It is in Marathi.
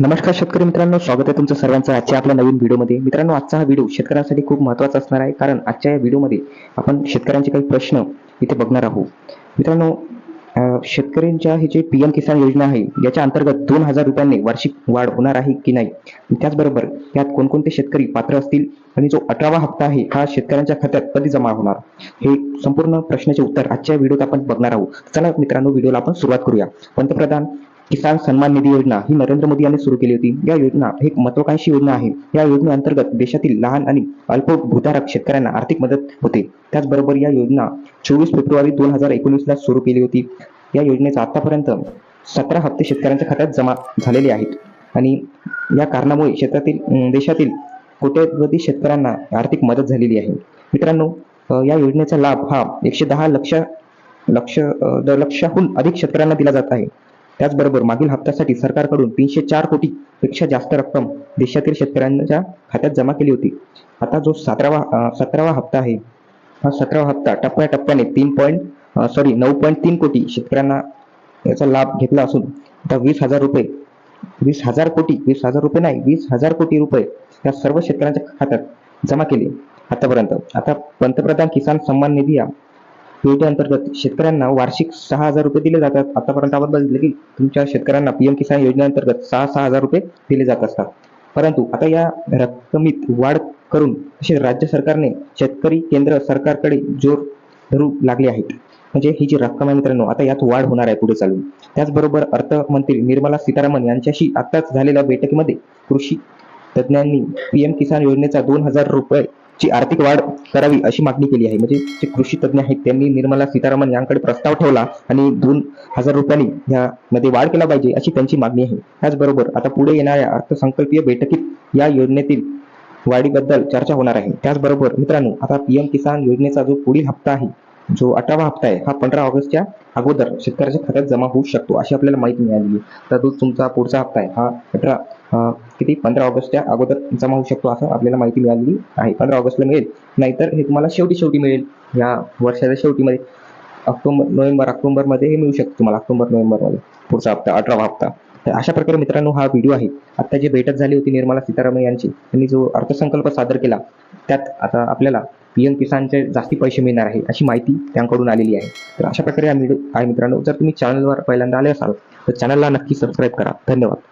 नमस्कार शेतकरी मित्रांनो स्वागत आहे तुमचं सर्वांचं आजच्या आपल्या नवीन व्हिडिओमध्ये. मित्रांनो आजचा हा व्हिडिओ शेतकऱ्यांसाठी खूप महत्त्वाचा असणार आहे कारण आजच्या या व्हिडिओमध्ये आपण शेतकऱ्यांचे काही प्रश्न इथे बघणार आहोत. मित्रांनो शेतकऱ्यांच्या हे जे पी एम किसान योजना आहे याच्या अंतर्गत दोन हजार रुपयांनी वार्षिक वाढ होणार आहे की नाही? त्याचबरोबर यात कोणकोणते शेतकरी पात्र असतील? आणि जो अठरावा हप्ता आहे हा शेतकऱ्यांच्या खात्यात कधी जमा होणार? हे संपूर्ण प्रश्नाचे उत्तर आजच्या व्हिडिओत आपण बघणार आहोत. चला मित्रांनो व्हिडिओला आपण सुरुवात करूया. पंतप्रधान किसान सन्मान निधी योजना ही नरेंद्र मोदी यांनी सुरू केली होती. या योजना ही एक महत्वाकांक्षी योजना आहे. या योजनेअंतर्गत देशातील लहान आणि अल्पभूधारक शेतकऱ्यांना आर्थिक मदत होते. त्याचबरोबर या योजना चोवीस फेब्रुवारी दोन हजार एकोणीस ला सुरू केली होती. या योजनेचा आतापर्यंत सतरा हप्ते शेतकऱ्यांच्या खात्यात जमा झालेले आहेत. आणि या कारणामुळे क्षेत्रातील देशातील कोट्यवधी शेतकऱ्यांना आर्थिक मदत झालेली आहे. मित्रांनो या योजनेचा लाभ हा एकशे दहा लक्ष लक्ष अं, दशलक्षाहून अधिक शेतकऱ्यांना दिला जात आहे. त्याचबरोबर मागील हप्त्यासाठी सरकारकडून तीनशे चार कोटी पेक्षा जास्त रक्कम देशातील शेतकऱ्यांच्या खात्यात जमा केली होती. आता जो सतरावा सतरावा हप्ता आहे हा सतरावा हप्ता टप्प्याटप्प्याने तीन पॉईंट सॉरी नऊ पॉईंट तीन कोटी शेतकऱ्यांना याचा लाभ घेतला असून आता वीस हजार रुपये वीस हजार कोटी वीस हजार रुपये नाही वीस हजार कोटी रुपये या सर्व शेतकऱ्यांच्या खात्यात जमा केले आतापर्यंत. आता पंतप्रधान किसान सन्मान निधी या योजनेअंतर्गत शेतकऱ्यांना वार्षिक सहा हजार रुपये दिले जातात. आतापर्यंत आपण बघितलं की तुमच्या शेतकऱ्यांना पीएम किसान योजनेअंतर्गत सहा सहा हजार रुपये दिले जात असतात. परंतु आता या रक्कमीत वाढ करून तसेच राज्य सरकारने शेतकरी केंद्र सरकारकडे जोर धरू लागले आहेत. म्हणजे ही जी रक्कम आहे मित्रांनो आता यात वाढ होणार आहे पुढे चालून. त्याचबरोबर अर्थमंत्री निर्मला सीतारामन यांच्याशी आताच झालेल्या बैठकीमध्ये कृषी तज्ज्ञांनी पीएम किसान योजनेचा दोन हजार रुपये ची आर्थिक वाढ करावी अशी मागणी केली आहे. म्हणजे जे कृषी तज्ज्ञ आहेत त्यांनी निर्मला सीतारामन यांकडे प्रस्ताव ठेवला आणि दोन हजार रुपयांनी यामध्ये वाढ केला पाहिजे अशी त्यांची मागणी आहे. त्याचबरोबर आता पुढे येणाऱ्या अर्थसंकल्पीय बैठकीत या योजनेतील वाढीबद्दल चर्चा होणार आहे. त्याचबरोबर मित्रांनो आता पीएम किसान योजनेचा जो पुढील हप्ता आहे जो अठरावा हप्ता आहे हा पंधरा ऑगस्टच्या अगोदर शेतकऱ्याच्या खात्यात जमा होऊ शकतो अशी आपल्याला माहिती मिळाली तर जो तुमचा पुढचा हप्ता आहे हा अठरा किती? पंधरा ऑगस्टच्या अगोदर जमा होऊ शकतो असं आपल्याला माहिती मिळालेली आहे. पंधरा ऑगस्टला मिळेल नाहीतर हे तुम्हाला शेवटी शेवटी मिळेल या वर्षाच्या शेवटीमध्ये. ऑक्टोबर नोव्हेंबर ऑक्टोबरमध्ये हे मिळू शकतं तुम्हाला ऑक्टोबर नोव्हेंबरमध्ये. पुढचा हप्ता अठरावा हप्ता. तर अशा प्रकारे मित्रांनो हा व्हिडिओ आहे. आता जी बैठक झाली होती निर्मला सीतारामन यांची त्यांनी जो अर्थसंकल्प सादर केला त्यात आता आपल्याला पीएम किसानचे जास्ती पैसे मिळणार आहे अशी माहिती त्यांकडून आलेली आहे. तर अशा प्रकारे हा व्हिडिओ आहे मित्रांनो जर तुम्ही चॅनलवर पहिल्यांदा आले असाल तर चॅनलला नक्की सबस्क्राईब करा. धन्यवाद.